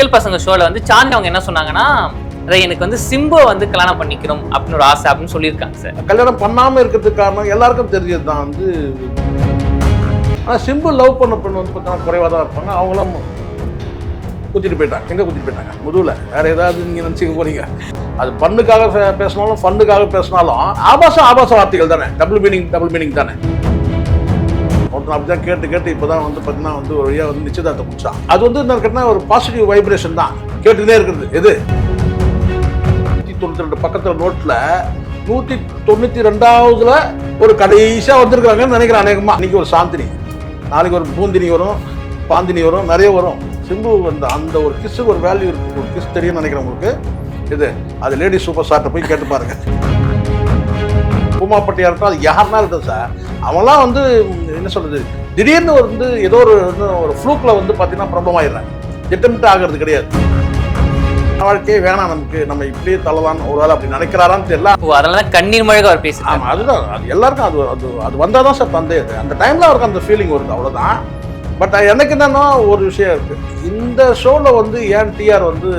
Single பசங்க ஷோல வந்து சாந்தி அவங்க என்ன சொன்னாங்கன்னா அதை எனக்கு வந்து சிம்பு வந்து கல்யாணம் பண்ணிக்கணும் அப்படின்னு ஒரு ஆசை அப்படின்னு சொல்லியிருக்காங்க சார். கல்யாணம் பண்ணாம இருக்கிறதுக்கு காரணம் எல்லாருக்கும் தெரிஞ்சது தான் வந்து. ஆனால் சிம்பு லவ் பண்ண பெண் வந்து பார்த்தீங்கன்னா குறைவாக தான் இருப்பாங்க. அவங்களாம் குத்திட்டு போயிட்டாங்க. எங்கே குத்திட்டு போயிட்டாங்க? முதுவில் வேற ஏதாவது நீங்கள் நினச்சிக்க போறீங்க. அது பண்ணுக்காக பேசினாலும் ஃபண்டுக்காக பேசினாலும் ஆபாசம் ஆபாச வார்த்தைகள் தானே. டபுள் மீனிங் டபுள் மீனிங் தானே. ஒருத்தன் அப்படிதான் கேட்டு கேட்டு இப்போதான் வந்து பார்த்தீங்கன்னா வந்து ஒரு வழியாக வந்து நிச்சயதார்த்தம் முடிச்சான். அது வந்து என்ன கேட்டால் ஒரு பாசிட்டிவ் வைப்ரேஷன் தான். கேட்டுக்கிட்டே இருக்கிறது. எது? நூற்றி தொண்ணூற்றி ரெண்டு பக்கத்தில் நோட்டில் நூற்றி தொண்ணூற்றி ரெண்டாவதுல ஒரு கடைசியாக வந்திருக்கிறாங்கன்னு நினைக்கிறேன் அநேகமாக இன்றைக்கி ஒரு சாந்தினி. நாளைக்கு ஒரு பூந்தினி வரும் பாந்தினி வரும் நிறைய வரும். சிம்பு அந்த அந்த ஒரு கிஸ்ஸுக்கு ஒரு வேல்யூ இருக்கு. ஒரு கிஸ் தெரியும்னு நினைக்கிறேன் உங்களுக்கு. இது அது லேடி சூப்பர் ஸ்டார்ட்டை போய் கேட்டு பாருங்க. பூமாப்பட்டியா இருக்கட்டும் அது யாருனா இருக்கட்டும் சார் அவன்லாம் வந்து என்ன சொல்றது திடீர்னு வந்து ஏதோ ஒரு ஒரு ஃப்ளூக்கில் வந்து பார்த்தீங்கன்னா ப்ராப்ளம் ஆயிடுறாங்க திட்டமிட்டு ஆகிறது கிடையாது. வாழ்க்கையே வேணாம் நமக்கு நம்ம இப்படியே தள்ளலாம் ஒரு வேளை அப்படி நினைக்கிறாரான்னு தெரியல. ஓ அதனால தான் கண்ணீர் மழக அவர் பேசுறாங்க ஆமா அதுதான். அது எல்லாருக்கும் அது அது அது வந்தால் தான் சார் தந்தை. அது அந்த டைம்ல அவருக்கு அந்த ஃபீலிங் வருது அவ்வளவுதான். பட் எனக்கு என்னன்னா ஒரு விஷயம் இருக்கு. இந்த ஷோல வந்து ஏன் டிஆர் வந்து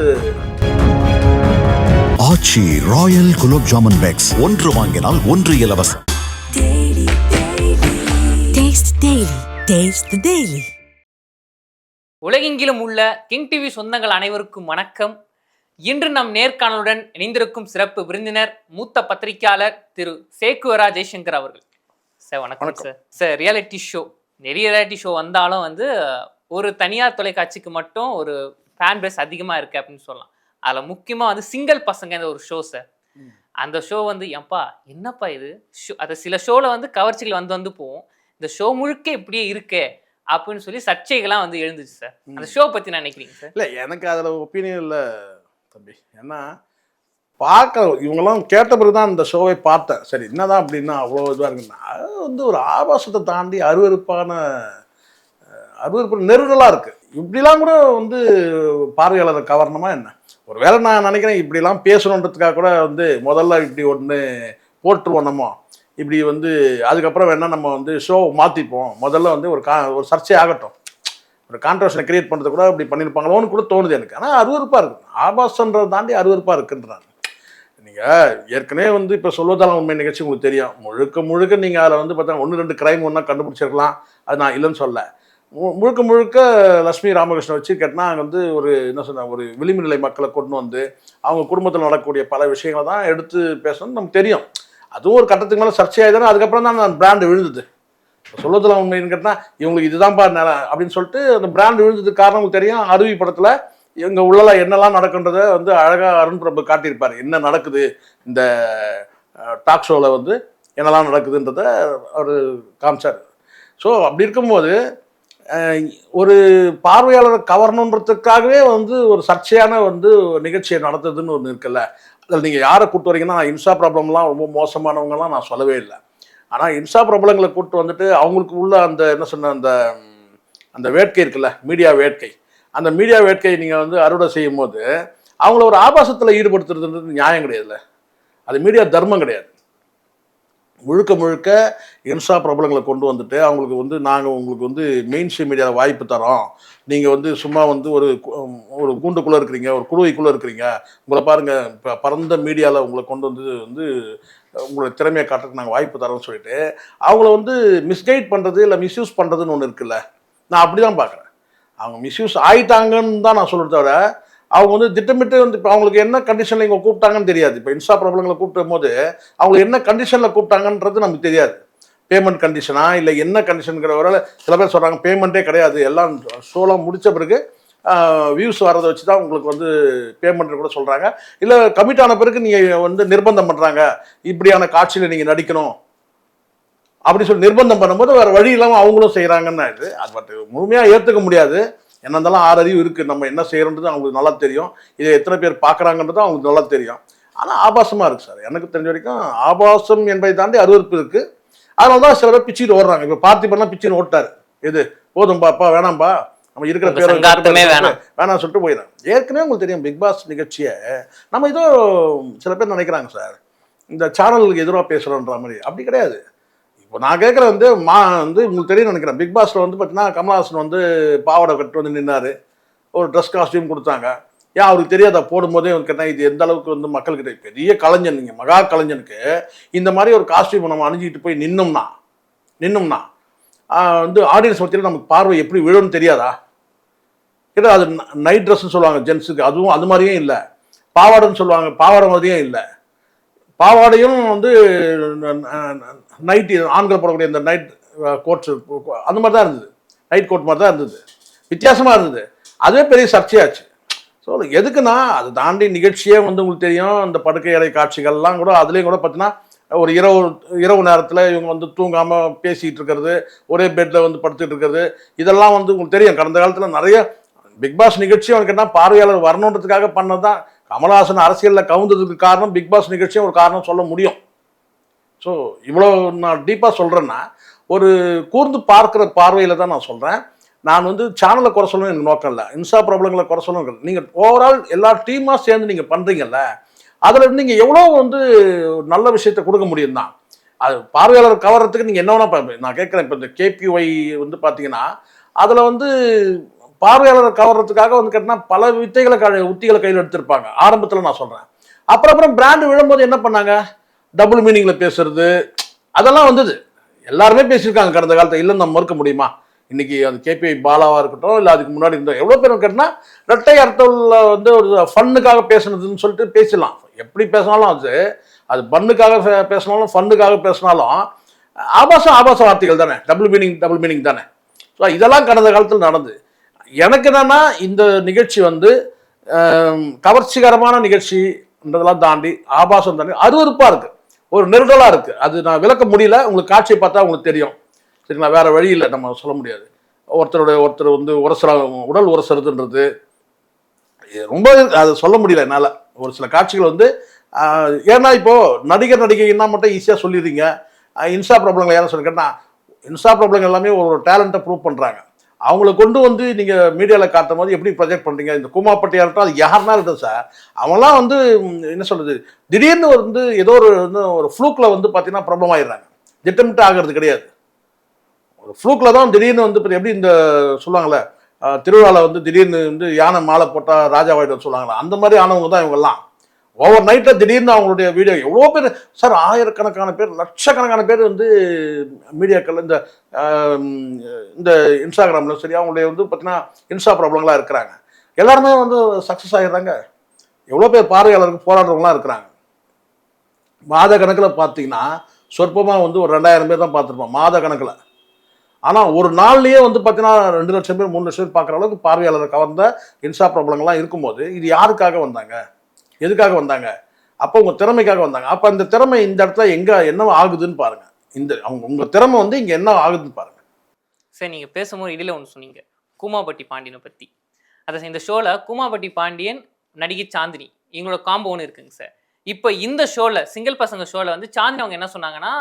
ஆச்சி ராயல் குலோப் ஜாமுன் பேக்ஸ். ஒன்று வாங்கினால் ஒன்று இலவசம். Taste Daily. Taste the Daily. உலகெங்கிலும் உள்ள கிங் டிவி சொந்தங்கள் அனைவருக்கும் வணக்கம். இன்று நம் நேர்காணலுடன் இணைந்திருக்கும் சிறப்பு விருந்தினர் மூத்த பத்திரிகையாளர் திரு சேக்குவரா ஜெய்சங்கர் அவர்கள். சார் வணக்கம். சார். சார் ரியாலிட்டி ஷோ நிறைய ரியாலிட்டி ஷோ வந்தாலும் வந்து ஒரு தனியார் தொலைக்காட்சிக்கு மட்டும் ஒரு ஃபேன் பேஸ் அதிகமாக இருக்கு அப்படின்னு சொல்லலாம். அதில் முக்கியமாக வந்து சிங்கிள் பசங்க ஒரு ஷோ சார் அந்த ஷோ வந்து ஏன்பா என்னப்பா இது? ஷோ அது சில ஷோவில் வந்து கவர்ச்சிகள் வந்து வந்து போகும். இந்த ஷோ முழுக்க இப்படியே இருக்கே அப்படின்னு சொல்லி சர்ச்சைகள்லாம் வந்து எழுந்துச்சு சார். அந்த ஷோ பற்றி நான் நினைக்கிறீங்க சார்? இல்லை எனக்கு அதில் ஒப்பீனியன் இல்லை தம்பி. ஏன்னா பார்க்க இவங்கெல்லாம் கேட்ட பிறகு தான் இந்த ஷோவை பார்த்தேன். சரி என்னதான் அப்படின்னா அவ்வளோ இதுவாக இருக்குன்னா அது வந்து ஒரு ஆபாசத்தை தாண்டி அருவருப்பான அஹ், அருவருப்பு நெருடலாக இருக்குது இப்படிலாம் கூட வந்து பார்வையாளரை கவர்னமா என்ன? ஒருவேளை நான் நினைக்கிறேன் இப்படிலாம் பேசணுன்றதுக்காக கூட வந்து முதல்ல இப்படி ஒன்று போட்டுருவோம் நம்ம. இப்படி வந்து அதுக்கப்புறம் வேணால் நம்ம வந்து ஷோ மாற்றிப்போம் முதல்ல வந்து ஒரு கா ஒரு சர்ச்சை ஆகட்டும். ஒரு கான்ட்ரவர்ஷனை கிரியேட் பண்ணுறது கூட இப்படி பண்ணியிருப்பாங்களோன்னு கூட தோணுது எனக்கு. ஆனால் அருவருப்பாக இருக்கு. ஆபாசன்றதை தாண்டி அருவருப்பாக இருக்குன்றாங்க. நீங்கள் ஏற்கனவே வந்து இப்போ சொல்வதால உண்மை நிகழ்ச்சி உங்களுக்கு தெரியும். முழுக்க முழுக்க நீங்கள் அதில் வந்து பார்த்தா ஒன்று ரெண்டு கிரைம் ஒன்றா கண்டுபிடிச்சிருக்கலாம். அது நான் இல்லைன்னு சொல்ல முழுக்க முழுக்க லட்சுமி ராமகிருஷ்ணன் வச்சு கேட்டால் அங்கே வந்து ஒரு என்ன சொன்ன ஒரு விளிம்பு நிலை மக்களை கொண்டு வந்து அவங்க குடும்பத்தில் நடக்கக்கூடிய பல விஷயங்களை தான் எடுத்து பேசணும்னு நமக்கு தெரியும். அதுவும் ஒரு கட்டத்துக்கு மேலே சர்ச்சையாயிதானே அதுக்கப்புறம் தான் அந்த பிராண்டு விழுந்தது. சொல்லத்தில் உண்மைன்னு கேட்டால் இவங்களுக்கு இதுதான்ப்பா நில அப்படின்னு சொல்லிட்டு அந்த பிராண்ட் விழுந்ததுக்கு காரணம் தெரியும். அருவி படத்தில் இவங்க உள்ளலாம் என்னெல்லாம் நடக்குன்றதை வந்து அழகாக அருண் பிரபு காட்டியிருப்பார். என்ன நடக்குது? இந்த டாக் ஷோவில் வந்து என்னெல்லாம் நடக்குதுன்றத அவர் காமிச்சார். ஸோ அப்படி இருக்கும்போது ஒரு பார்வையாளரை கவரணுன்றதுக்காகவே வந்து ஒரு சர்ச்சையான வந்து ஒரு நிகழ்ச்சியை நடத்துதுன்னு ஒன்று இருக்குல்ல. அதில் நீங்கள் யாரை கூப்பிட்டு வரீங்கன்னா இன்ஸ்டா ப்ராப்ளம்லாம் ரொம்ப மோசமானவங்கலாம் நான் சொல்லவே இல்லை. ஆனால் இன்ஸ்டா பிரபலங்களை கூப்பிட்டு வந்துட்டு அவங்களுக்கு உள்ள அந்த என்ன சொன்ன அந்த அந்த வேட்கை இருக்குல்ல மீடியா வேட்கை. அந்த மீடியா வேட்கையை நீங்கள் வந்து அறுவடை செய்யும் போது அவங்கள ஒரு ஆபாசத்தில் ஈடுபடுத்துறதுன்றது நியாயம் கிடையாதுல்ல. அது மீடியா தர்மம் கிடையாது. முழுக்க முழுக்க இன்ஸ்டா பிரபலங்களை கொண்டு வந்துட்டு அவங்களுக்கு வந்து நாங்கள் உங்களுக்கு வந்து மெயின் ஸ்ட்ரீம் மீடியாவில் வாய்ப்பு தரோம் நீங்கள் வந்து சும்மா வந்து ஒரு ஒரு கூண்டுக்குள்ளே இருக்கிறீங்க ஒரு குழுவைக்குள்ளே இருக்கிறீங்க உங்களை பாருங்கள் இப்போ பரந்த மீடியாவில் உங்களை கொண்டு வந்து வந்து உங்களோட திறமையை காட்டுறதுக்கு நாங்கள் வாய்ப்பு தரோம்னு சொல்லிட்டு அவங்கள வந்து மிஸ்கைட் பண்ணுறது இல்லை மிஸ்யூஸ் பண்ணுறதுன்னு ஒன்று இருக்குல்ல நான் அப்படி தான் பார்க்குறேன் அவங்க மிஸ்யூஸ் ஆயிட்டாங்கன்னு தான் நான் சொல்கிறத தவிர அவங்க வந்து திட்டமிட்டு வந்து இப்போ அவங்களுக்கு என்ன கண்டிஷனில் இவங்க கூப்பிட்டாங்கன்னு தெரியாது. இப்போ இன்ஸ்டா பிரபலங்களை கூப்பிடும் போது அவங்க என்ன கண்டிஷனில் கூப்பிட்டாங்கன்றது நமக்கு தெரியாது. பேமெண்ட் கண்டிஷனா இல்லை என்ன கண்டிஷனுங்கிற வரையில் சில பேர் சொல்கிறாங்க பேமெண்ட்டே கிடையாது. எல்லாம் ஷோலாம் முடித்த பிறகு வியூஸ் வர்றதை வச்சு தான் உங்களுக்கு வந்து பேமெண்ட் கூட சொல்கிறாங்க இல்லை கமிட் ஆன பிறகு நீங்கள் வந்து நிர்பந்தம் பண்ணுறாங்க இப்படியான காட்சியில் நீங்கள் நடிக்கணும். அப்படி சொல்லி நிர்பந்தம் பண்ணும்போது வேறு வழி இல்லாமல் அவங்களும் செய்கிறாங்கன்னு இது. அது பட் முழுமையாக ஏற்றுக்க முடியாது. என்ன இருந்தாலும் ஆறு அறிவு இருக்குது நம்ம என்ன செய்கிறோன்றது அவங்களுக்கு நல்லா தெரியும். இதை எத்தனை பேர் பார்க்குறாங்கன்றது அவங்களுக்கு நல்லா தெரியும். ஆனால் ஆபாசமாக இருக்குது சார். எனக்கு தெரிஞ்ச வரைக்கும் ஆபாசம் என்பதை தாண்டி அருவருப்பு இருக்குது அதனால தான் சில பேர் பிச்சுட்டு ஓடுறாங்க. இப்போ பார்த்திபன்லாம் பிச்சுன்னு ஓட்டார். எது? போதும் பாப்பா வேணாம்பா. நம்ம இருக்கிற பேரை வேணாம். வேணாம் சொல்லிட்டு போயிடும் ஏற்கனவே உங்களுக்கு தெரியும் பிக் பாஸ் நிகழ்ச்சியை. நம்ம ஏதோ சில பேர் நினைக்கிறாங்க சார். இந்த சேனலுக்கு எதிராக பேசுகிறோன்ற மாதிரி. அப்படி கிடையாது. இப்போ நான் கேட்குற வந்து மா வந்து உங்களுக்கு தெரியும் நினைக்கிறேன். பிக் பாஸில் வந்து பார்த்தீங்கன்னா கமல்ஹாசன் வந்து பாவாடை கட்டு வந்து நின்னார். ஒரு ட்ரெஸ் காஸ்டியூம் கொடுத்தாங்க. ஏன் அவருக்கு தெரியாதா? போடும்போதே வந்து கேட்டால் இது எந்த அளவுக்கு வந்து மக்கள்கிட்ட பெரிய கலைஞன் நீங்கள் மகா கலைஞனுக்கு இந்த மாதிரி ஒரு காஸ்டியூம் நம்ம அணிஞ்சிக்கிட்டு போய் நின்னோம்னா நின்னோம்னா வந்து ஆடியன்ஸ் மத்தியில் நமக்கு பார்வை எப்படி விழும்னு தெரியாதா? ஏன்னா அது நைட் ட்ரெஸ்ன்னு சொல்லுவாங்க ஜென்ஸுக்கு அதுவும் அது மாதிரியும் இல்லை. பாவாடைன்னு சொல்லுவாங்க பாவாடை மாதிரியும் இல்லை. பாவாடையும் வந்து நைட் ஆண்கள் போடக்கூடிய இந்த நைட் கோட்ஸ் அந்த மாதிரி தான் இருந்தது. நைட் கோட் மாதிரி தான் இருந்தது. வித்தியாசமாக இருந்தது. அதே பெரிய சர்ச்சையாச்சு. ஸோ எதுக்குன்னா அது தாண்டி நிகழ்ச்சியே வந்து உங்களுக்கு தெரியும். இந்த படுக்கை அறை காட்சிகள்லாம் கூட அதுலேயும் கூட பார்த்தீங்கன்னா ஒரு இரவு இரவு நேரத்தில் இவங்க வந்து தூங்காமல் பேசிகிட்டு இருக்கிறது ஒரே பெட்டில் வந்து படுத்துட்டு இருக்கிறது இதெல்லாம் வந்து உங்களுக்கு தெரியும். கடந்த காலத்தில் நிறைய பிக் பாஸ் நிகழ்ச்சியும் அவனுக்கு என்ன பார்வையாளர் வரணுன்றதுக்காக பண்ணது தான் கமல்ஹாசன் அரசியலில் கவுந்ததுக்கு காரணம் பிக் பாஸ் நிகழ்ச்சியும் ஒரு காரணம் சொல்ல முடியும். ஸோ இவ்வளோ நான் டீப்பாக சொல்கிறேன்னா ஒரு கூர்ந்து பார்க்குற பார்வையில் தான் நான் சொல்கிறேன் நான் வந்து சேனலை குறை சொல்லணும் எனக்கு நோக்கம் இல்லை. இன்ஸ்டா ப்ராப்ளங்களை குறை சொல்லணும் நீங்கள் ஓவரால் எல்லா டீமாக சேர்ந்து நீங்கள் பண்ணுறீங்கல்ல அதில் நீங்கள் எவ்வளோ வந்து நல்ல விஷயத்தை கொடுக்க முடியும் தான். அது பார்வையாளர் கவர்றதுக்கு நீங்கள் என்ன வேணால் நான் கேட்குறேன். இப்போ இந்த கேபிஒய் வந்து பார்த்தீங்கன்னா அதில் வந்து பார்வையாளரை கவர்றதுக்காக வந்து கேட்டால் பல வித்தைகளை க உத்திகளை கையில் எடுத்திருப்பாங்க. ஆரம்பத்தில் நான் சொல்கிறேன் அப்புறம் அப்புறம் பிராண்டு விழும்போது என்ன பண்ணாங்க? டபுள் மீனிங்கில் பேசுறது அதெல்லாம் வந்தது. எல்லாருமே பேசியிருக்காங்க கடந்த காலத்தில் இல்லைன்னு நம்ம மறுக்க முடியுமா? இன்னைக்கு அந்த கேபிஐ பாலாவாக இருக்கட்டும் இல்லை அதுக்கு முன்னாடி இருந்தோம் எவ்வளோ பேர் கேட்டினா ரெட்டை அர்த்தத்தில் வந்து ஒரு ஃபன்னுக்காக பேசுனதுன்னு சொல்லிட்டு பேசலாம் எப்படி பேசினாலும் அது அது பண்ணுக்காக பே- பேசினாலும் ஃபன்னுக்காக பேசினாலும் ஆபாசம் ஆபாச வார்த்தைகள் தானே. டபுள் மீனிங் டபுள் மீனிங் தானே. ஸோ இதெல்லாம் கடந்த காலத்தில் நடந்து எனக்கு என்னன்னா இந்த நிகழ்ச்சி வந்து கவர்ச்சிகரமான நிகழ்ச்சின்றதெல்லாம் தாண்டி ஆபாசம் தாண்டி அருவருப்பாக இருக்குது ஒரு நெருடலாக இருக்குது அது நான் விளக்க முடியல. உங்களுக்கு காட்சியை பார்த்தா உங்களுக்கு தெரியும். சரிங்களா வேறு வழி இல்லை. நம்ம சொல்ல முடியாது. ஒருத்தருடைய ஒருத்தர் வந்து உரசுற உடல் உரசுறதுன்றது. ரொம்ப அது சொல்ல முடியல என்னால். ஒரு சில காட்சிகள் வந்து ஏன்னா இப்போது நடிகர் நடிகைன்னா மட்டும் ஈஸியாக சொல்லிடுறீங்க. இன்ஸ்டா ப்ராப்ளங்கள் யாரும் சொல்லி கேட்டால் இன்ஸ்டா ப்ராப்ளங்கள் எல்லாமே ஒரு டேலண்ட்டை ப்ரூவ் பண்ணுறாங்க அவங்கள கொண்டு வந்து நீங்கள் மீடியாவில் காட்டும் போது எப்படி ப்ரொஜெக்ட் பண்ணுறீங்க இந்த கூமாப்பட்டியாக இருக்கட்டும் அது யாருனா இருக்கட்டும் சார் அவங்களாம் வந்து என்ன சொல்கிறது திடீர்னு வந்து ஏதோ ஒரு வந்து ஒரு ஃப்ளூக்கில் வந்து பார்த்தீங்கன்னா ப்ராப்ளம் ஆயிடுறாங்க. திட்டமிட்டு ஆகிறது கிடையாது. ஒரு ஃப்ளூக்கில் தான் திடீர்னு வந்து இப்ப எப்படி இந்த சொல்லுவாங்களே திருவிழாவில் வந்து திடீர்னு வந்து யானை மாலை போட்டால் ராஜாவாயிடும் சொல்லுவாங்களா அந்த மாதிரி ஆனவங்க தான் இவங்கெல்லாம். ஓவர் நைட்டில் திடீர்னு அவங்களுடைய வீடியோ எவ்வளோ பேர் சார் ஆயிரக்கணக்கான பேர் லட்சக்கணக்கான பேர் வந்து மீடியாக்கள் இந்த இந்த இன்ஸ்டாகிராமில் சரி அவங்களுடைய வந்து பார்த்தீங்கன்னா இன்ஸ்டா ப்ராப்ளங்களாக இருக்கிறாங்க. எல்லாருமே வந்து சக்ஸஸ் ஆகிடுறாங்க எவ்வளோ பேர் பார்வையாளருக்கு போராடுறவங்களாம் இருக்கிறாங்க. மாத கணக்கில் பார்த்தீங்கன்னா சொற்பமாக வந்து ஒரு ரெண்டாயிரம் பேர் தான் பார்த்துருப்போம் மாத கணக்கில். ஆனால் ஒரு நாள்லேயே வந்து பார்த்தீங்கன்னா ரெண்டு லட்சம் பேர் மூணு லட்சம் பேர் பார்க்குற அளவுக்கு பார்வையாளர் கவர்ந்த இன்ஸ்டா ப்ராப்ளங்கள்லாம் இருக்கும்போது இது யாருக்காக வந்தாங்க? எதுக்காக வந்தாங்க? அப்போ உங்கள் திறமைக்காக வந்தாங்க. அப்போ அந்த திறமை இந்த இடத்துல எங்கே என்ன ஆகுதுன்னு பாருங்க. இந்த அவங்க உங்கள் திறமை வந்து இங்கே என்ன ஆகுதுன்னு பாருங்க. சார் நீங்கள் பேசும்போது இடையில ஒன்று சொன்னீங்க. கூமாபட்டி பாண்டியனை பற்றி அதை இந்த ஷோவில் கூமாபட்டி பாண்டியன் நடிகை சாந்தினி இவங்களோட காம்போ ஒன்று இருக்குங்க சார். இப்போ இந்த ஷோவில் சிங்கிள் பசங்க ஷோவில் வந்து சாந்தினி அவங்க என்ன சொன்னாங்கன்னா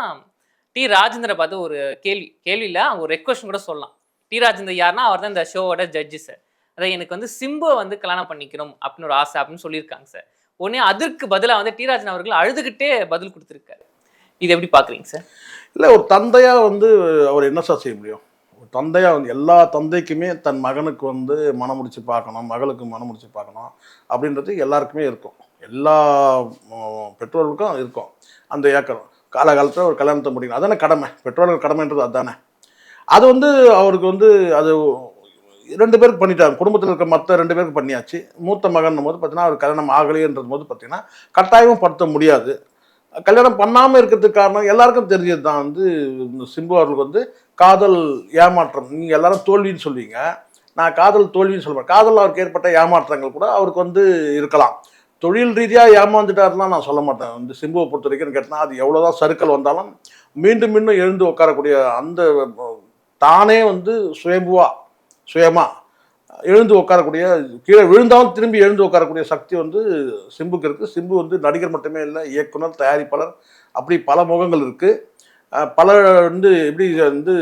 டி ராஜேந்திர பார்த்து ஒரு கேள்வி கேள்வியில் அவங்க ஒரு ரெக்வஸ்ட் கூட சொல்லலாம். டி ராஜேந்தர் யாருன்னா அவர் தான் இந்த ஷோவோட ஜட்ஜு சார். அதை எனக்கு வந்து சிம்புவை வந்து கல்யாணம் பண்ணிக்கணும் அப்படின்னு ஒரு ஆசை அப்படின்னு சொல்லியிருக்காங்க சார். உடனே அதற்கு பதிலாக வந்து டிராஜன் அவர்கள் அழுதுகிட்டே பதில் கொடுத்துருக்காரு. இது எப்படி பார்க்குறீங்க சார்? இல்லை ஒரு தந்தையாக வந்து அவர் என்ன சார் செய்ய முடியும்? ஒரு தந்தையாக வந்து எல்லா தந்தைக்குமே தன் மகனுக்கு வந்து மனம் முடித்து பார்க்கணும் மகளுக்கு மனம் முடித்து பார்க்கணும் அப்படின்றது எல்லாருக்குமே இருக்கும். எல்லா பெற்றோர்களுக்கும் இருக்கும். அந்த ஏக்கம். காலகாலத்தில் ஒரு கல்யாணத்தை முடிக்கணும். அதானே கடமை. பெற்றோர்கள் கடமைன்றது அதுதானே அது வந்து அவருக்கு வந்து அது ரெண்டு பேருக்கு பண்ணிட்டாங்க. குடும்பத்தில் இருக்க மற்ற ரெண்டு பேருக்கு பண்ணியாச்சு. மூத்த மகன் போது பார்த்தீங்கன்னா அவர் கல்யாணம் ஆகலையன்றது போது பார்த்தீங்கன்னா கட்டாயமும் படுத்த முடியாது. கல்யாணம் பண்ணாமல் இருக்கிறதுக்கு காரணம் எல்லாருக்கும் தெரிஞ்சது தான் வந்து இந்த சிம்பு அவர்களுக்கு வந்து காதல் ஏமாற்றம். நீங்கள் எல்லாரும் தோல்வின்னு சொல்வீங்க. நான் காதல் தோல்வின்னு சொல்லுவேன் காதல் அவருக்கு ஏற்பட்ட ஏமாற்றங்கள் கூட அவருக்கு வந்து இருக்கலாம். தொழில் ரீதியாக ஏமாந்துட்டாருலாம் நான் சொல்ல மாட்டேன். வந்து சிம்புவை பொறுத்த வரைக்கும் கேட்டால் அது எவ்வளோதான் சறுக்கல் வந்தாலும் மீண்டும் மீண்டும் எழுந்து உட்காரக்கூடிய அந்த தானே வந்து சுயம்புவாக சுயமா எழுந்து உட்காரக்கூடிய கீழே விழுந்தாலும் திரும்பி எழுந்து உட்காரக்கூடிய சக்தி வந்து சிம்புக்கு இருக்குது சிம்பு வந்து நடிகர் மட்டுமே இல்லை இயக்குனர் தயாரிப்பாளர் அப்படி பல முகங்கள் இருக்குது பல வந்து எப்படி வந்து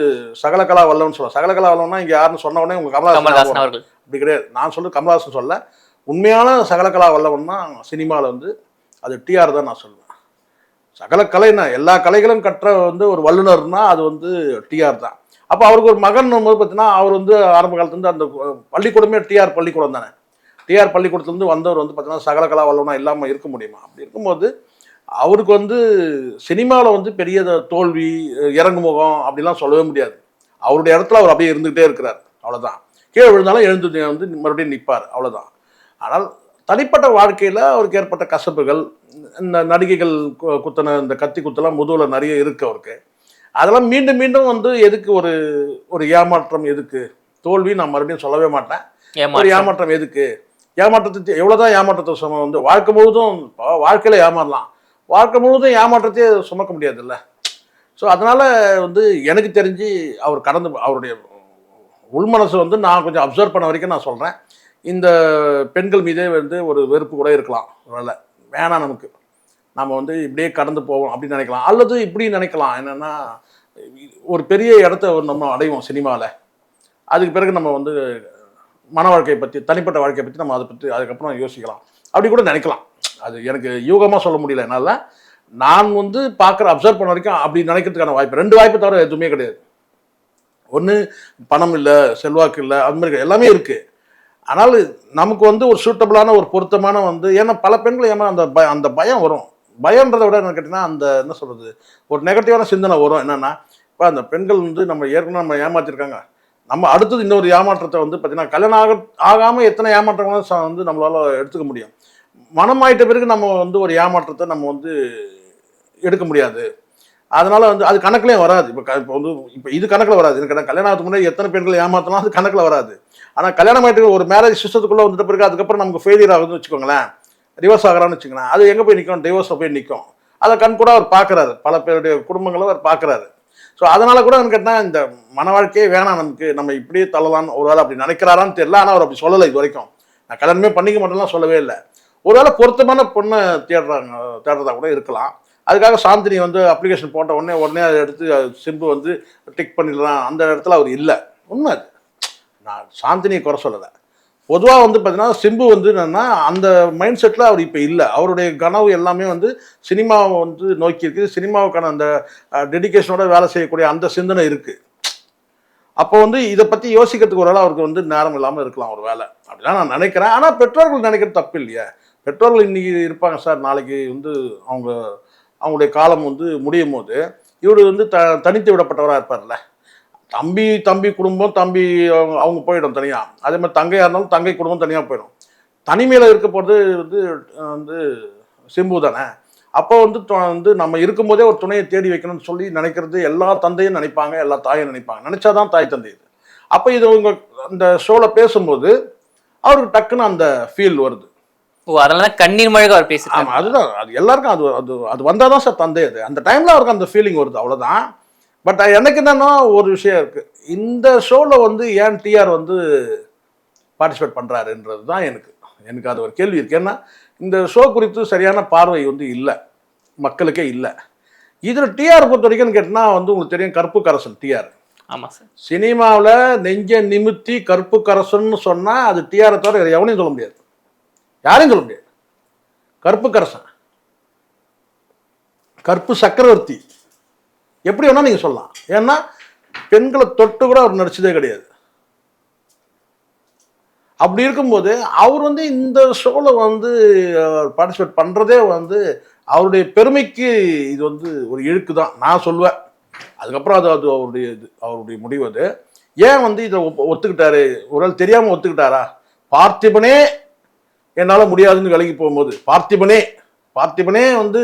சகலகலா வல்லவன் சொல்ல சகலகலா வல்லவன்னா இங்கே யாருன்னு சொன்ன உடனே உங்க கமலஹாசன் கமல்ஹாசன் ஞாபகம் அவர்கள். அப்படி கிடையாது. நான் சொல்ல கமலஹாசன் சொல்ல. உண்மையான சகலகலா வல்லவன்னா சினிமாவில் வந்து அது டிஆர் தான் நான் சொல்லுவேன். சகல கலைனா எல்லா கலைகளும் கற்ற வந்து ஒரு வல்லுனர்னா அது வந்து டிஆர் தான். அப்போ அவருக்கு ஒரு மகன் போது பார்த்தீங்கன்னா அவர் வந்து ஆரம்ப காலத்துலேருந்து அந்த பள்ளிக்கூடமே டிஆர் பள்ளிக்கூடம் தானே. டிஆர் பள்ளிக்கூடத்துலேருந்து வந்தவர் வந்து பார்த்தீங்கன்னா சகல கலா வல்லவனா இல்லாமல் இருக்க முடியுமா? அப்படி இருக்கும்போது அவருக்கு வந்து சினிமாவில் வந்து பெரிய தோல்வி இறங்குமுகம் அப்படிலாம் சொல்லவே முடியாது. அவருடைய இடத்துல அவர் அப்படியே இருந்துகிட்டே இருக்கிறார். அவ்வளோதான் கீழே விழுந்தாலும் எழுந்து வந்து மறுபடியும் நிற்பார் அவ்வளோதான் ஆனால் தனிப்பட்ட வாழ்க்கையில் அவருக்கு ஏற்பட்ட கசப்புகள் இந்த நடிகைகள் கு- குத்தின இந்த கத்தி குத்தெல்லாம் முதுகில் நிறைய இருக்குது அவருக்கு. அதெல்லாம் மீண்டும் மீண்டும் வந்து எதுக்கு ஒரு ஒரு ஏமாற்றம் எதுக்கு? தோல்வி நான் மறுபடியும் சொல்லவே மாட்டேன். ஒரு ஏமாற்றம். எதுக்கு? ஏமாற்றத்தை எவ்வளோதான் ஏமாற்றத்தை சும வந்து வாழ்க்கை முழுவதும் வாழ்க்கையில் ஏமாறலாம். வாழ்க்கை முழுவதும் ஏமாற்றத்தையே சுமக்க முடியாதுல்ல. ஸோ அதனால் வந்து எனக்கு தெரிஞ்சு அவர் கடந்து அவருடைய உள்மனசு வந்து நான் கொஞ்சம் அப்சர்வ் பண்ண வரைக்கும் நான் சொல்கிறேன் இந்த பெண்கள் மீதே வந்து ஒரு வெறுப்பு கூட இருக்கலாம். ஒருவேளை வேணாம் நமக்கு. நம்ம வந்து இப்படியே கடந்து போவோம் அப்படின்னு நினைக்கலாம். அல்லது இப்படி நினைக்கலாம். என்னென்னா ஒரு பெரிய இடத்த நம்ம அடைவோம் சினிமாவில் அதுக்கு பிறகு நம்ம வந்து மன வாழ்க்கையை பற்றி தனிப்பட்ட வாழ்க்கையை பற்றி நம்ம அதை பற்றி அதுக்கப்புறம் யோசிக்கலாம். அப்படி கூட நினைக்கலாம். அது எனக்கு யூகமாக சொல்ல முடியல. என்னால் நான் வந்து பார்க்குற அப்சர்வ் பண்ண வரைக்கும் அப்படி நினைக்கிறதுக்கான வாய்ப்பு ரெண்டு வாய்ப்பு தவிர எதுவுமே கிடையாது. ஒன்று பணம் இல்லை செல்வாக்கு இல்லை அது மாதிரி எல்லாமே இருக்குது ஆனால் நமக்கு வந்து ஒரு சூட்டபிளான ஒரு பொருத்தமான வந்து ஏன்னா பல பெண்கள் ஏமா அந்த பய அந்த பயம் வரும். பயன்றதை விட என்ன கேட்டிங்கன்னா அந்த என்ன சொல்கிறது ஒரு நெகட்டிவான சிந்தனை வரும். என்னென்னா இப்போ அந்த பெண்கள் வந்து நம்ம ஏற்கனவே நம்ம ஏமாற்றிருக்காங்க நம்ம அடுத்தது இன்னொரு ஏமாற்றத்தை வந்து பார்த்தீங்கன்னா கல்யாணம் ஆக ஆகாமல் எத்தனை ஏமாற்றங்களும் வந்து நம்மளால் எடுத்துக்க முடியும். மனம் ஆயிட்ட பிறகு நம்ம வந்து ஒரு ஏமாற்றத்தை நம்ம வந்து எடுக்க முடியாது. அதனால் வந்து அது கணக்குலேயும் வராது. இப்போ இப்போ வந்து இப்போ இது கணக்கில் வராது. எனக்கு கல்யாணம் ஆகிறதுக்கு முன்னாடி எத்தனை பெண்கள் ஏமாற்றலாம் அது கணக்கில் வராது. ஆனால் கல்யாணம் ஆகிட்டு ஒரு மேரேஜ் சிஸ்டத்துக்குள்ளே வந்துட்ட பிறகு அதுக்கப்புறம் நமக்கு ஃபெயிலியர் ஆகுதுன்னு வச்சுக்கோங்களேன். டிவோர்ஸ் ஆகிறான்னு வச்சுக்கோங்களேன் அது எங்கே போய் நிற்கும் டிவோர்ஸில் போய் நிற்கும் அதை கண் கூட அவர் பார்க்குறாரு. பல பேருடைய குடும்பங்களும் அவர் பார்க்குறாரு. ஸோ அதனால் கூட எனக்கு கேட்டால் இந்த மன வாழ்க்கையே வேணாம் நமக்கு. நம்ம இப்படியே தள்ளலாம்னு ஒரு வேளை அப்படி நினைக்கிறாரான்னு தெரியல. ஆனால் அவர் அப்படி சொல்லலை இது வரைக்கும். நான் கல்யாணமே பண்ணிக்க மாட்டேன்லாம் சொல்லவே இல்லை. ஒரு வேளை பொருத்தமான பொண்ணை தேடுறாங்க தேடுறதா கூட இருக்கலாம். அதுக்காக சாந்தினி வந்து அப்ளிகேஷன் போட்ட உடனே உடனே அதை எடுத்து சிம்பு வந்து டிக் பண்ணிடலாம். அந்த இடத்துல அவர் இல்லை. உண்மை அது. நான் சாந்தினியை குறை சொல்லலை. பொதுவாக வந்து பார்த்தீங்கன்னா சிம்பு வந்து என்னென்னா அந்த மைண்ட் செட்டில் அவர் இப்போ இல்லை. அவருடைய கனவு எல்லாமே வந்து சினிமாவை வந்து நோக்கி இருக்குது சினிமாவுக்கான அந்த டெடிகேஷனோட வேலை செய்யக்கூடிய அந்த சிந்தனை இருக்குது அப்போ வந்து இதை பற்றி யோசிக்கிறதுக்கு ஒரு அவருக்கு வந்து நேரம் இல்லாமல் இருக்கலாம் ஒரு வேலை அப்படிலாம் நான் நினைக்கிறேன். ஆனால் பெற்றோர்கள் நினைக்கிறது தப்பு இல்லையா. பெற்றோர்கள் இன்றைக்கி இருப்பாங்க சார். நாளைக்கு வந்து அவங்க அவங்களுடைய காலம் வந்து முடியும் போது இவர் வந்து த தனித்து விடப்பட்டவராக இருப்பார்ல. தம்பி தம்பி குடும்பம் தம்பி அவங்க அவங்க போயிடும் தனியாக அதே மாதிரி தங்கையாக இருந்தாலும் தங்கை குடும்பம் தனியாக போயிடும். தனிமையில் இருக்க போகிறது வந்து வந்து சிம்பு தானே. அப்போ வந்து வந்து நம்ம இருக்கும்போதே ஒரு துணையை தேடி வைக்கணும்னு சொல்லி நினைக்கிறது எல்லா தந்தையும் நினைப்பாங்க எல்லா தாயும் நினைப்பாங்க. நினைச்சாதான் தாய் தந்தை இது. அப்போ இது உங்க அந்த ஷோவில் பேசும்போது அவருக்கு டக்குன்னு அந்த ஃபீல் வருது. ஓ அதனால கண்ணீர் மழக அவர் ஆமாம் பேசிட்டாங்க அதுதான். அது எல்லாருக்கும் அது அது அது வந்தால் தான் சார் தந்தை அது. அந்த டைமில் அவருக்கு அந்த ஃபீலிங் வருது. அவ்வளோதான் பட் எனக்கு என்னன்னா ஒரு விஷயம் இருக்குது இந்த ஷோவில் வந்து ஏன் டிஆர் வந்து பார்ட்டிசிபேட் பண்ணுறாருன்றது தான் எனக்கு. எனக்கு அது ஒரு கேள்வி இருக்குது ஏன்னா இந்த ஷோ குறித்து சரியான பார்வை வந்து இல்லை. மக்களுக்கே இல்லை. இதில் டிஆர் பொறுத்த வரைக்கும் கேட்டினா வந்து உங்களுக்கு தெரியும் கருப்பு கரசன் டிஆர் ஆமா சார். சினிமாவில் நெஞ்ச நிமித்தி கருப்பு கரசன்னு சொன்னால் அது டிஆரை தவிர எவனையும் சொல்ல முடியாது. யாரையும் சொல்ல முடியாது. கருப்பு கரசன் கருப்பு சக்கரவர்த்தி. எப்படி வேணால் நீங்கள் சொல்லலாம். ஏன்னா பெண்களை தொட்டு கூட அவர் நடிச்சதே கிடையாது. அப்படி இருக்கும்போது அவர் வந்து இந்த ஷோவில் வந்து பார்ட்டிசிபேட் பண்ணுறதே வந்து அவருடைய பெருமைக்கு இது வந்து ஒரு இழுக்கு தான். நான் சொல்லுவேன். அதுக்கப்புறம் அது அது அவருடைய இது அவருடைய முடிவு அது. ஏன் வந்து இதை ஒத்துக்கிட்டாரு? ஒரு ஆள் தெரியாமல் ஒத்துக்கிட்டாரா? பார்த்திபனே என்னால் முடியாதுன்னு விலகி போகும்போது பார்த்திபனே பார்த்திபனே வந்து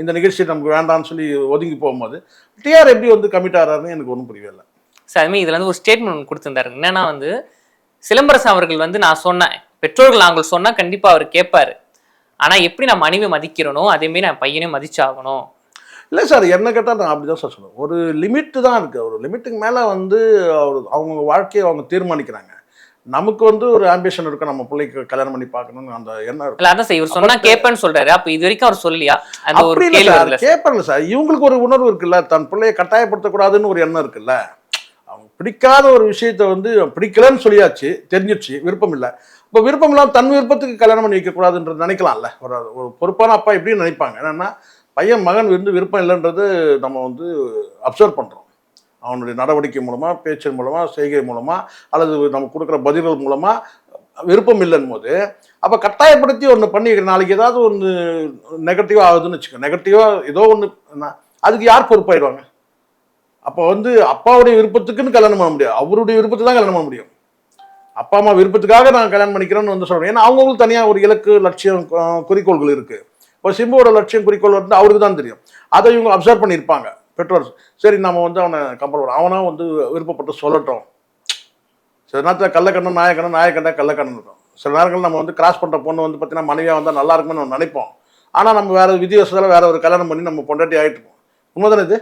இந்த நிகழ்ச்சி நமக்கு வேண்டாம்னு சொல்லி ஒதுங்கி போகும்போது டிஆர் எப்படி வந்து கமிட் ஆகிறாருன்னு எனக்கு ஒன்றும் புரியவே இல்லை. சார் அதுமாதிரி இதுல வந்து ஒரு ஸ்டேட்மெண்ட் கொடுத்திருந்தாரு. என்னன்னா வந்து சிலம்பரசன் அவர்கள் வந்து நான் சொன்னேன். பெற்றோர்கள் நாங்கள் சொன்னா கண்டிப்பா அவர் கேட்பாரு. ஆனா எப்படி நான் மனைவி மதிக்கிறனோ அதே மாதிரி நான் பையனையும் மதிச்சாகணும். இல்லை சார் என்ன கேட்டால் நான் அப்படி தான் சார் சொல்லுவேன். ஒரு லிமிட்டு தான் இருக்குது ஒரு லிமிட்டுக்கு மேலே வந்து அவர் அவங்க வாழ்க்கையை அவங்க தீர்மானிக்கிறாங்க. நமக்கு வந்து ஒரு ஆம்பிஷன் இருக்கும் நம்ம பிள்ளைக்கு கல்யாணம் பண்ணி பார்க்கணும்னு அந்த எண்ணம் இருக்கும். இல்ல அதான் சார் இவர் சொன்னா கேட்பேன்னு சொல்றாரு. அப்ப இது வரைக்கும் அவர் சொல்லலையா? அந்த ஒரு கேட்பாங்க சார் இவங்களுக்கு ஒரு உணர்வு இருக்குல்ல தன் பிள்ளையை கட்டாயப்படுத்தக்கூடாதுன்னு ஒரு எண்ணம் இருக்குல்ல. அவங்க பிடிக்காத ஒரு விஷயத்த வந்து பிடிக்கலன்னு சொல்லியாச்சு தெரிஞ்சிடுச்சு விருப்பம் இல்லை. இப்போ விருப்பம் இல்லாமல் தன் விருப்பத்துக்கு கல்யாணம் பண்ணி வைக்கக்கூடாதுன்றது நினைக்கலாம்ல. ஒரு ஒரு பொறுப்பான அப்பா இப்படின்னு நினைப்பாங்க. என்னன்னா பையன் மகன் வந்து விருப்பம் இல்லைன்றது நம்ம வந்து அப்சர்வ் பண்ணுறோம் அவனுடைய நடவடிக்கை மூலமாக பேச்சின் மூலமாக செய்கை மூலமாக அல்லது நம்ம கொடுக்குற பதில்கள் மூலமாக விருப்பம் இல்லைன்னு போது அப்போ கட்டாயப்படுத்தி ஒன்று பண்ணி நாளைக்கு ஏதாவது ஒன்று நெகட்டிவாக ஆகுதுன்னு வச்சுக்கோ நெகட்டிவாக ஏதோ ஒன்று அதுக்கு யார் பொறுப்பாயிடுவாங்க? அப்போ வந்து அப்பாவுடைய விருப்பத்துக்குன்னு கல்யாணம் பண்ண முடியாது. அவருடைய விருப்பத்தை தான் கல்யாணம் பண்ண முடியும். அப்பா அம்மா விருப்பத்துக்காக நான் கல்யாணம் பண்ணிக்கிறேன்னு வந்து சொல்கிறேன் ஏன்னா அவங்களுக்கு தனியாக ஒரு இலக்கு லட்சியம் குறிக்கோள்கள் இருக்குது இப்போ சிம்புவோட லட்சியம் குறிக்கோள் வந்து அவருக்கு தான் தெரியும். அதை இவங்க அப்சர்வ் பண்ணியிருப்பாங்க. பெற்றோர் சரி நம்ம வந்து அவனை கம்பல் பண்ண அவனா வந்து விருப்பப்பட்டு சொல்லட்டும். சில நேரத்தில் கள்ளக்கண்ணன் நாயக்கண்ணன் நாயக்கண்ணா கள்ளக்கண்ணன் இருக்கும். சில நேரங்கள் நம்ம வந்து கிராஸ் பண்ணுற பொண்ணு வந்து பார்த்தீங்கன்னா மனைவியாக வந்தால் நல்லா இருக்கும்னு நம்ம நினைப்போம். ஆனால் நம்ம வேற விதிவசத்தில் வேற ஒரு கல்யாணம் பண்ணி நம்ம பொண்டாட்டி ஆகிட்டு இருப்போம் உண்மைதானே இது?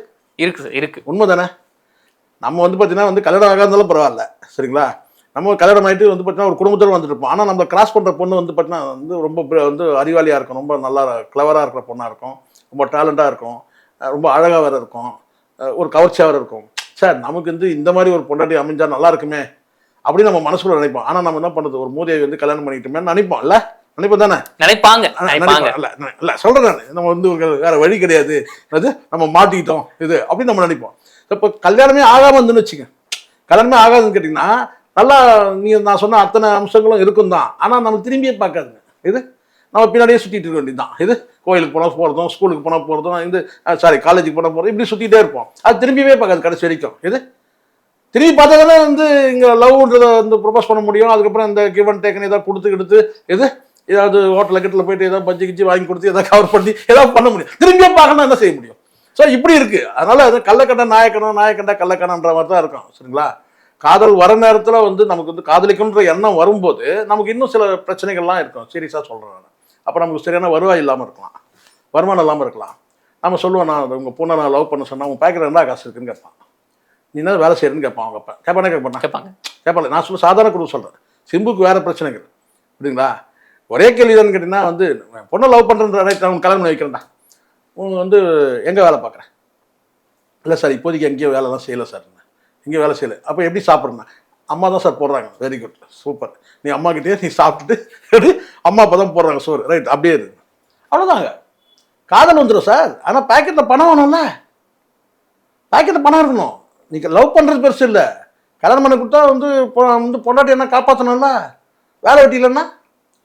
இருக்கு சார் இருக்கு. உண்மைதானே? நம்ம வந்து பார்த்தீங்கன்னா வந்து கல்யாணம் ஆகாதாலும் பரவாயில்ல. சரிங்களா? நம்ம கல்யாணம் ஆகிட்டு வந்து பார்த்தீங்கன்னா ஒரு குடும்பத்தோடு வந்துட்டு இருப்போம். ஆனால் நம்ம கிராஸ் பண்ணுற பொண்ணு வந்து பார்த்தீங்கன்னா வந்து ரொம்ப வந்து அறிவாளியாக இருக்கும். ரொம்ப நல்லா கிளவராக இருக்கிற பொண்ணாக இருக்கும். ரொம்ப டேலண்டாக இருக்கும். ரொம்ப அழகாக வேற இருக்கும். ஒரு கவர்ச்சியாக வேற இருக்கும். சார் நமக்கு வந்து இந்த மாதிரி ஒரு பொண்டாட்டி அமைஞ்சா நல்லா இருக்குமே அப்படின்னு நம்ம மனசுக்குள்ள நினைப்போம். ஆனால் நம்ம என்ன பண்ணுறது ஒரு மூதையை வந்து கல்யாணம் பண்ணிக்கிட்டோமே நினைப்போம் இல்ல? நினைப்போம் தானே? நினைப்பாங்க. இல்ல, நானு. நம்ம வந்து வேற வழி கிடையாது. அது நம்ம மாட்டிக்கிட்டோம் இது அப்படின்னு நம்ம நினைப்போம். இப்போ கல்யாணமே ஆகாம இருந்துன்னு வச்சுங்க. கல்யாணமே ஆகாதுன்னு கேட்டிங்கன்னா நல்லா நீங்க நான் சொன்ன அத்தனை அம்சங்களும் இருக்கும் தான் ஆனால் நம்ம திரும்பியே பார்க்காதுங்க. இது? நம்ம பின்னாடியே சுற்றிட்டு இருக்க வேண்டியதுதான். இது கோயிலுக்கு போனால் போகிறதும் ஸ்கூலுக்கு போனால் போகிறதும் இந்த சாரி காலேஜுக்கு போனால் போகிறோம் இப்படி சுற்றிட்டே இருப்போம். அது திரும்பியவே பார்க்காது கடைசி வரைக்கும். இது திரும்பி பார்த்தா தானே வந்து இங்கே லவ்ன்றதை வந்து ப்ரொபோஸ் பண்ண முடியும். அதுக்கப்புறம் இந்த கிவன் டேக்கன் ஏதாவது கொடுத்து எடுத்து எது ஏதாவது ஹோட்டலில் கட்டில் போயிட்டு ஏதாவது பஜ்ஜி கிச்சி வாங்கி கொடுத்து ஏதாவது கவர் பண்ணி ஏதாவது பண்ண முடியும். திரும்பியே பார்க்கணும் என்ன செய்ய முடியும்? ஸோ இப்படி இருக்குது அதனால் அது கள்ளக்கண்ட நாயக்கணம் நாயக்கண்ட கள்ளக்கணன்ற மாதிரி தான் இருக்கும். சரிங்களா? காதல் வர நேரத்தில் வந்து நமக்கு வந்து காதலிக்கணுன்ற எண்ணம் வரும்போது நமக்கு இன்னும் சில பிரச்சனைகள்லாம் இருக்கும். சீரியஸாக சொல்கிறேன் நான். அப்போ நமக்கு சரியான வருவாய் இல்லாமல் இருக்கலாம். வருமானம் இல்லாமல் இருக்கலாம். நம்ம சொல்லுவோம் நான் உங்கள் பொண்ணை நான் லவ் பண்ண சொன்னால் உன் பேக்கெட் என்ன காசு இருக்குன்னு கேட்பான். நீ என்ன வேலை செய்யறேன்னு கேட்பான் அவங்க அப்பா. கேட்பானே கேட்பான்? கேட்பாங்க. கேட்பால நான் சொல்ல சாதாரண குடும்பம் சொல்கிறேன் சிம்புக்கு வேற பிரச்சனைகள். புரியுங்களா ஒரே கேள்வி தான் கேட்டிங்கன்னா வந்து பொண்ணை லவ் பண்ணுறன்ற ரைட் கல்யாணம் பண்ணி வைக்கிறேன்டா. உங்க வந்து எங்கே வேலை பார்க்குறேன் இல்லை சார் இப்போதைக்கு எங்கேயும் வேலை தான் செய்யலை சார். எங்கேயும் வேலை செய்யலை. அப்போ எப்படி சாப்பிட்றேன் அம்மா தான் சார் போடுறாங்க. வெரி குட் சூப்பர் நீ அம்மா கிட்டே நீ சாப்பிட்டுட்டு அம்மா அப்போ தான் போடுறாங்க சோறு ரைட் அப்படியே இருக்கு அவ்வளோதாங்க காதல் வந்துடும் சார் ஆனால் பேக்கெட்டில் பணம் வேணும்ல. பாக்கெட்டில் பணம் இருக்கணும். நீங்கள் லவ் பண்ணுறது பெருசு இல்லை. கல்யாணம் பண்ணி கொடுத்தா வந்து வந்து பொண்டாட்டி என்ன காப்பாற்றணும்ல வேலை வெட்டி இல்லைன்னா?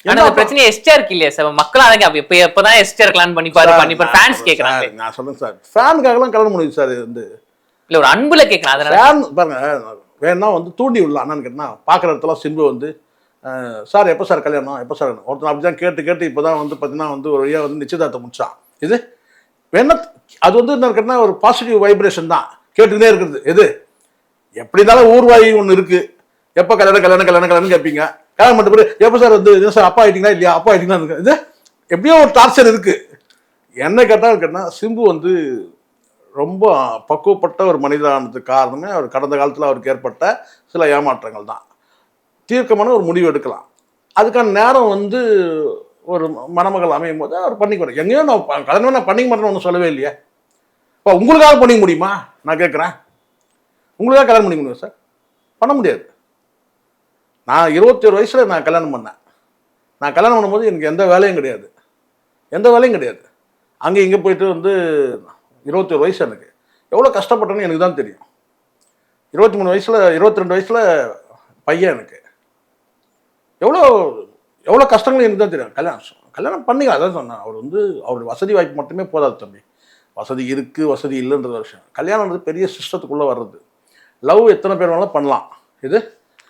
ஆனா என்ன இந்த பிரச்சனை எஸ்டியா இருக்கு இல்லையா சார் மக்கள் அதான் அப்ப எப்ப எப்பதான் எஸ்டிஆர் பிளான் பண்ணி பாரு பண்ணி பாரு. ஃபேன்ஸ் கேக்குறாங்க. நான் சொல்றேன் சார் ஃபேனுக்காகலாம் கல்யாணம் முடியுது சார் இது வந்து. இல்ல ஒரு அன்புல கேட்கலாம் அதனால. பாருங்க வேணா வந்து தூண்டி விடலாம். என்னன்னு கேட்டால் பார்க்குற இடத்துல சிம்பு வந்து சார் எப்போ சார் கல்யாணம்? எப்போ சார் ஒருத்தன் அப்படி தான் கேட்டு கேட்டு இப்போ தான் வந்து பார்த்தீங்கன்னா வந்து ஒரு வழியாக வந்து நிச்சயதார்த்தம் முடிச்சான். இது? வேணா அது வந்து என்ன கேட்டால் ஒரு பாசிட்டிவ் வைப்ரேஷன் தான். கேட்டுக்கிட்டே இருக்கிறது. எது? எப்படி இருந்தாலும் ஊர்வாயி ஒன்று இருக்குது எப்போ கல்யாணம் கல்யாணம் கல்யாணம் கல்யாணம் கேட்பீங்க கல்யாணம் பண்ண பிறகு எப்போ சார் வந்து என்ன சார் அப்பா ஆகிட்டீங்களா இல்லையா? அப்பா ஆகிட்டீங்களா இது? எப்படியோ ஒரு டார்ச்சர் இருக்குது என்ன கேட்டால் கேட்டால் சிம்பு வந்து ரொம்ப பக்குவப்பட்ட ஒரு மனிதனானதுக்கு காரணமே அவர் கடந்த காலத்தில் அவருக்கு ஏற்பட்ட சில ஏமாற்றங்கள் தான். தீர்க்கமான ஒரு முடிவு எடுக்கலாம். அதுக்கான நேரம் வந்து ஒரு மணமகள் அமையும் போது அவர் பண்ணிக்கிறோம் எங்கேயோ நான் கல்யாணம் நான் பண்ணிக்க மாட்டேன்னு ஒன்றும் சொல்லவே இல்லையே. இப்போ உங்களுக்காக பண்ணிக்க முடியுமா? நான் கேட்குறேன் உங்களுக்காக கல்யாணம் பண்ணிக்க முடியும் சார்? பண்ண முடியாது. நான் இருபத்தேழு வயசில் நான் கல்யாணம் பண்ணேன். நான் கல்யாணம் பண்ணும்போது எனக்கு எந்த வேலையும் கிடையாது. எந்த வேலையும் கிடையாது. அங்கே இங்கே போயிட்டு வந்து இருபத்தி ஒரு வயசு எனக்கு. எவ்வளோ கஷ்டப்பட்டேன்னு எனக்கு தான் தெரியும். இருபத்தி மூணு வயசில் இருபத்தி ரெண்டு வயசில் பையன் எனக்கு. எவ்வளோ எவ்வளோ கஷ்டங்கள் எனக்கு தான் தெரியும். கல்யாணம் கல்யாணம் பண்ணி அதான் சொன்னேன். அவர் வந்து அவருடைய வசதி வாய்ப்பு மட்டுமே போதாது தம்பி. வசதி இருக்குது வசதி இல்லைன்றது விஷயம். கல்யாணம்ன்றது பெரிய சிஸ்டத்துக்குள்ளே வர்றது. லவ் எத்தனை பேர் வேணாலும் பண்ணலாம். இது?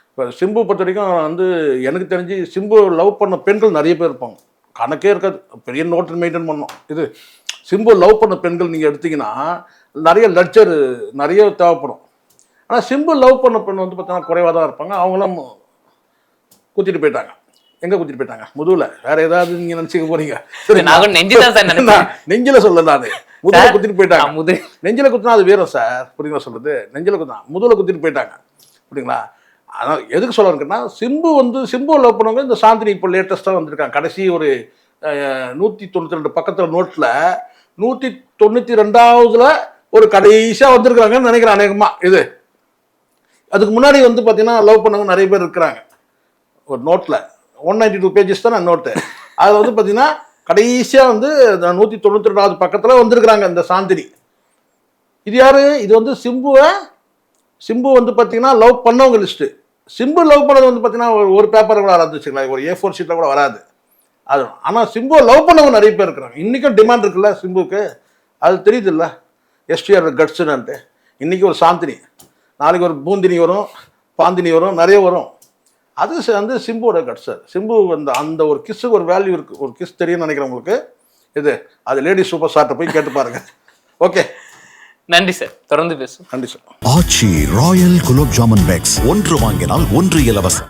இப்போ சிம்பு பொறுத்த வரைக்கும் வந்து எனக்கு தெரிஞ்சு சிம்பு லவ் பண்ண பெண்கள் நிறைய பேர் இருப்பாங்க. கணக்கே இருக்காது. பெரிய நோட்டில் மெயின்டைன் பண்ணோம் இது? சிம்பு லவ் பண்ண பெண்கள் நீங்கள் எடுத்தீங்கன்னா நிறைய லட்சர் நிறைய தேவைப்படும். ஆனால் சிம்பு லவ் பண்ண பெண் வந்து பார்த்தீங்கன்னா குறைவாக தான் இருப்பாங்க. அவங்களும் குத்திட்டு போயிட்டாங்க. எங்கே குத்திட்டு போயிட்டாங்க? முதுகுல. வேற ஏதாவது நீங்கள் நினச்சிக்க போறீங்க. சார். நான் நெஞ்சில சொல்ல நான். முதுகுல சார், குத்திட்டு போயிட்டாங்க. முது நெஞ்சில குத்துனா அது வீரம் சார். புரியுங்களா சொல்றது? நெஞ்சில குத்துனா முதுகுல குத்திட்டு போயிட்டாங்க. புரியுங்களா அதான் எதுக்கு சொல்ல இருக்கேன்னா சிம்பு வந்து சிம்பு லவ் பண்ணவங்க இந்த சாந்தினி இப்போ லேட்டஸ்ட்டாக வந்திருக்காங்க. கடைசி ஒரு நூற்றி தொண்ணூற்றி ரெண்டு பக்கத்தில் நோட்டில் நூற்றி தொண்ணூற்றி ரெண்டாவதுல ஒரு கடைசியாக வந்திருக்கிறாங்கன்னு நினைக்கிறேன் அநேகமாக இது. அதுக்கு முன்னாடி வந்து பார்த்தீங்கன்னா லவ் பண்ணவங்க நிறைய பேர் இருக்கிறாங்க. ஒரு நோட்டில் ஒன் நைன்டி டூ பேஜஸ் தான் நோட்டு அதில் வந்து பார்த்தீங்கன்னா கடைசியாக வந்து நூற்றி தொண்ணூற்றி ரெண்டாவது பக்கத்தில் வந்திருக்கிறாங்க இந்த சாந்தினி. இது யார்? இது வந்து சிம்புவை சிம்பு வந்து பார்த்தீங்கன்னா லவ் பண்ணவங்க லிஸ்ட்டு சிம்பு லவ் பண்ணது வந்து பார்த்தீங்கன்னா ஒரு- ஒரு பேப்பர் கூட வராது வச்சுக்கலாம் ஒரு ஏ ஃபோர் ஷீட்டில் கூட வராது. அது ஆனால் சிம்புவை லவ் பண்ணவங்க நிறைய பேர் இருக்கிறாங்க. இன்றைக்கும் டிமாண்ட் இருக்குல்ல சிம்புக்கு அது தெரியுதுல்ல? எஸ்டிஆர் கட்ஸுன்னுட்டு இன்றைக்கி ஒரு சாந்தினி நாளைக்கு ஒரு பூந்தினி வரும் பாந்தினி வரும் நிறைய வரும். அது வந்து சிம்புவோட கட்ஸ் சிம்பு அந்த அந்த ஒரு கிஸ்ஸுக்கு ஒரு வேல்யூ இருக்குது ஒரு கிஸ் தெரியும்னு நினைக்கிறேன் உங்களுக்கு இது அது லேடி சூப்பர் ஸ்டார்ட்டை போய் கேட்டு பாருங்க. ஓகே நன்றி சார். தொடர்ந்து பேசுவோம். நன்றி sir. Aachi royal gulab jamun packs. ஒன்று வாங்கினால் ஒன்று இலவசம்.